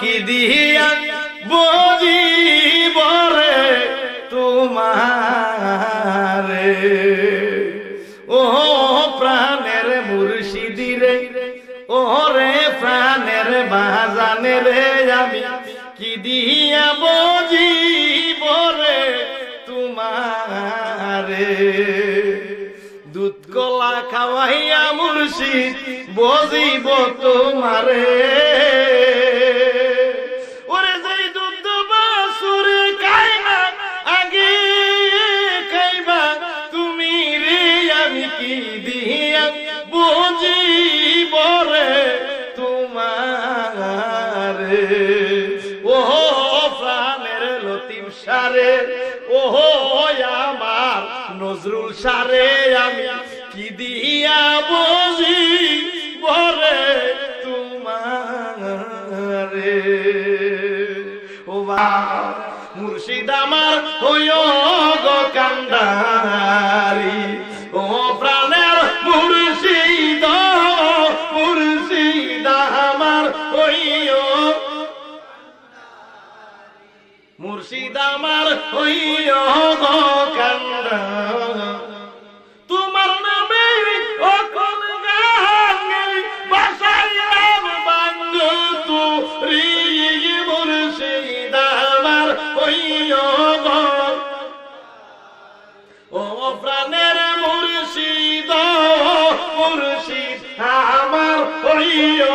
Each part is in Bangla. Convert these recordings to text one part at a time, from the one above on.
কি দিয়া বুঝি বরে তোমারে? ও প্রাণের মুর্শিদি রে ও রে প্রাণের বাজানে রে, আমি কি দিয়া বুঝি বরে তোমারে? দুধ কলা খাওয়াইয়া মুর্শিদ বজিব তোমারে। কি দিয়া বুঝিব রে তোমারে? ও প্রাণের লতিম সারে ও আমার নজরুল সারে, আমি কি দিয়া বুঝি বরে তোমারে? ও বা মুর্শিদ আমার হইও গো কান্ডারি। হইও। মুর্শিদ আমার হইও গো তোমার নামে অকল গাঙ্গি বাসাইলাম বাঙ্গ তুরি। মুর্শিদ আমার হইও গো। ও প্রাণের মুর্শিদ আমার হইও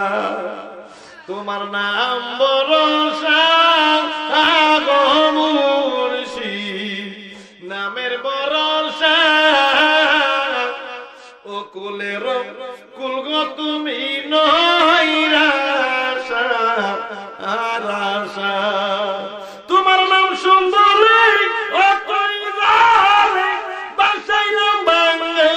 তোমার নাম বরসা নামের বরসা ও কুলের কুল গো তুমি তোমার নাম সুন্দর জালে বাসাইলাম বাংলা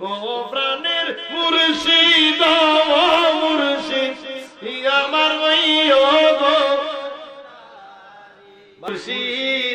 ও প্রাণের মুর্শিদ মুর্শিদ আমার ওইও গো। মুর্শিদ।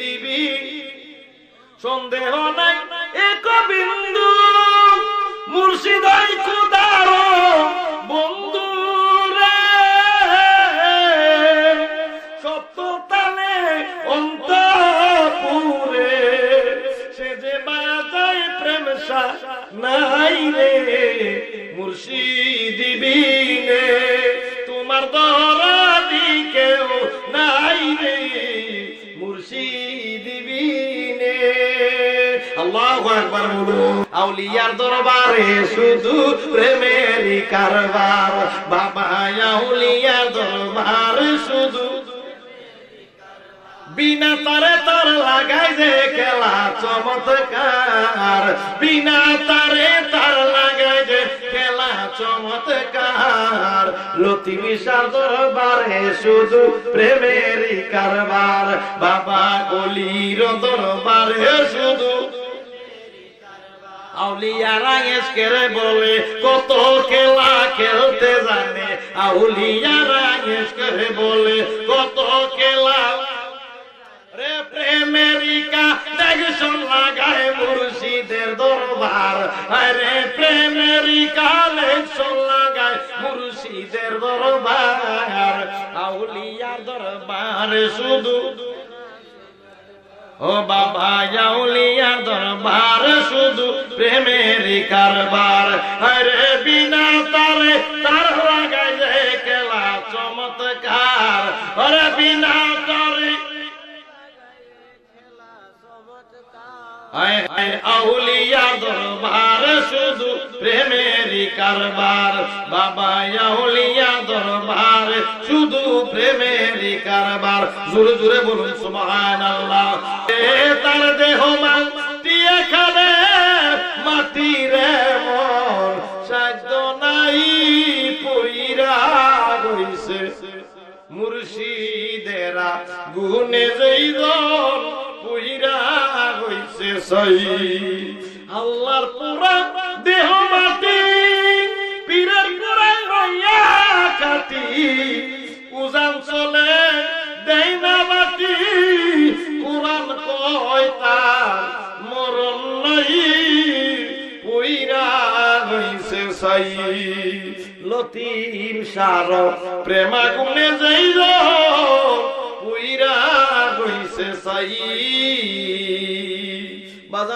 বিনে সন্দেহ নাই, এক বিন্দু। মুর্শিদাই খুদার বন্ধু রে। সপ্ত তালে অন্তপুরে সে যে বাজায় প্রেম নাই রে। মুর্শিদ বিনে তোমার দরাদি আউলিয়ার দরবারে শুধু প্রেমেরই কারবার। বাবা, আউলিয়ার দরবারে শুধু বিনা তারে তার লাগাই যে খেলা চমৎকার। বিনা তারে তার লাগাই যে খেলা চমৎকার। লতি মিশার দরবারে শুধু প্রেমেরই কারবার। বাবা, গলির দরবারে শুধু আউলিয়ারা এসকেরে বলে, কত খেলা খেলতে জানে। আউলিয়ারা এসকেরে বলে, কত খেলা। রে প্রেমেরিকা দরবার। আরে প্রেমেরিকা দরবার। দরবার শুধু ও বাবা যাওলিয়া দরবার, শুধু প্রেমের কারবার। আরে বিনা তারে তার লাগাই যে কেলা চমৎকার। আরে বিনা তারে আউলিয়া দরবার, শুধু তার দেহ মাটি এখানে, মাটি রে মন। নাই পইরা রইছে মুর্শিদেরা গুনে জৈদন সই আল্লাহর পুরা দেহ মাটি, পীরের পুরা রইয়া কাটি। উজান চলে দেই না বাটি, কোরআন কয় তার মরণ নাই। লতিম সার প্রেমা গুনে যাইল পুইরা হইছে সাই